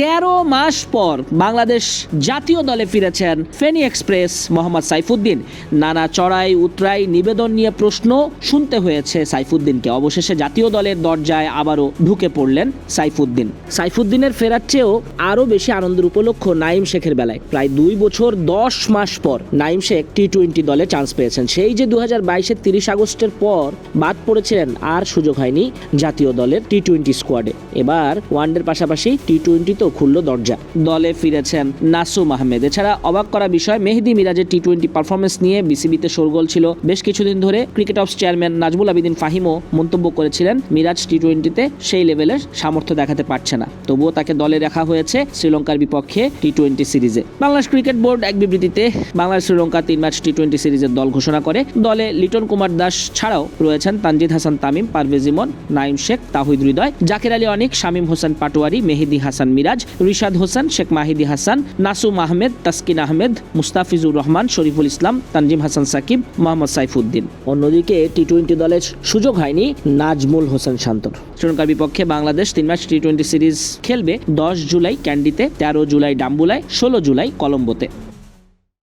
তেরো মাস পর বাংলাদেশ জাতীয় দলে ফিরেছেন ফেনী এক্সপ্রেস মোহাম্মদ সাইফুদ্দিন। নানা চড়াই, উতরাই নিবেদন নিয়ে প্রশ্ন শুনতে হয়েছে সাইফুদ্দিনকে। অবশেষে জাতীয় দলের দরজায় আবারও ঢুকে পড়লেন সাইফুদ্দিন। সাইফুদ্দিনের ফেরার চেয়েও আরও বেশি আনন্দের উপলক্ষ নাইম শেখের বেলায়। প্রায় দুই বছর, দশ মাস পর নাইম শেখ টি টোয়েন্টি দলে চান্স পেয়েছেন। সেই যে দু হাজার বাইশের তিরিশ আগস্টের পর বাদ পড়েছিলেন, আর সুযোগ হয়নি জাতীয় দলের টি টোয়েন্টি স্কোয়াডে। এবার ওয়ানডের পাশাপাশি টি টোয়েন্টিতেও খুলল দরজা। দলে ফিরেছেন নাসুম আহমেদ। এছাড়া অবাক করা বিষয়, মেহেদি মিরাজের টি টোয়েন্টি পারফরমেন্স নিয়ে বিসিবিতে শোরগোল ছিল। বেশ কিছুদিন ধরে cricket of chairman Nazmul Abedin ফাহিমও মন্তব্য করেছিলেন, মিরাজ টি টোয়েন্টিতে সেই লেভেলের সামর্থ্য দেখাতে পারছে না। তবুও তাকে দলে রাখা হয়েছে শ্রীলঙ্কার বিপক্ষে টি টোয়েন্টি সিরিজে বাংলাদেশ ক্রিকেট বোর্ড এক বিবৃতিতে বাংলাদেশ শ্রীলঙ্কা তিন ম্যাচ টি টোয়েন্টি সিরিজের দল ঘোষণা করে, দলে লিটন কুমার দাস ছাড়াও রয়েছেন তানজিদ হাসান তামিম, পারভেজ ইমন নাইম শেখ, তাহিদ হৃদয়, জাকির আলী অনিক, শামীম হোসেন পাটোয়ারি, মেহেদি হাসান মিরাজ রিশাদ হোসেন শেখ মাহিদি হাসান নাসুম আহমেদ তাসকিন আহমেদ মুস্তাফিজুর রহমান শরীফুল ইসলাম তানজিম হাসান সাকিব মোহাম্মদ সাইফুদ্দিন। অন্যদিকে টি টোয়েন্টি দলের সুযোগ হয়নি নাজমুল হোসেন শান্তর। শ্রীলঙ্কার বিপক্ষে বাংলাদেশ তিন ম্যাচ টি টোয়েন্টি সিরিজ খেলবে দশ জুলাই ক্যান্ডিতে তেরো জুলাই ডাম্বুলায় ষোলো জুলাই কলম্বোতে।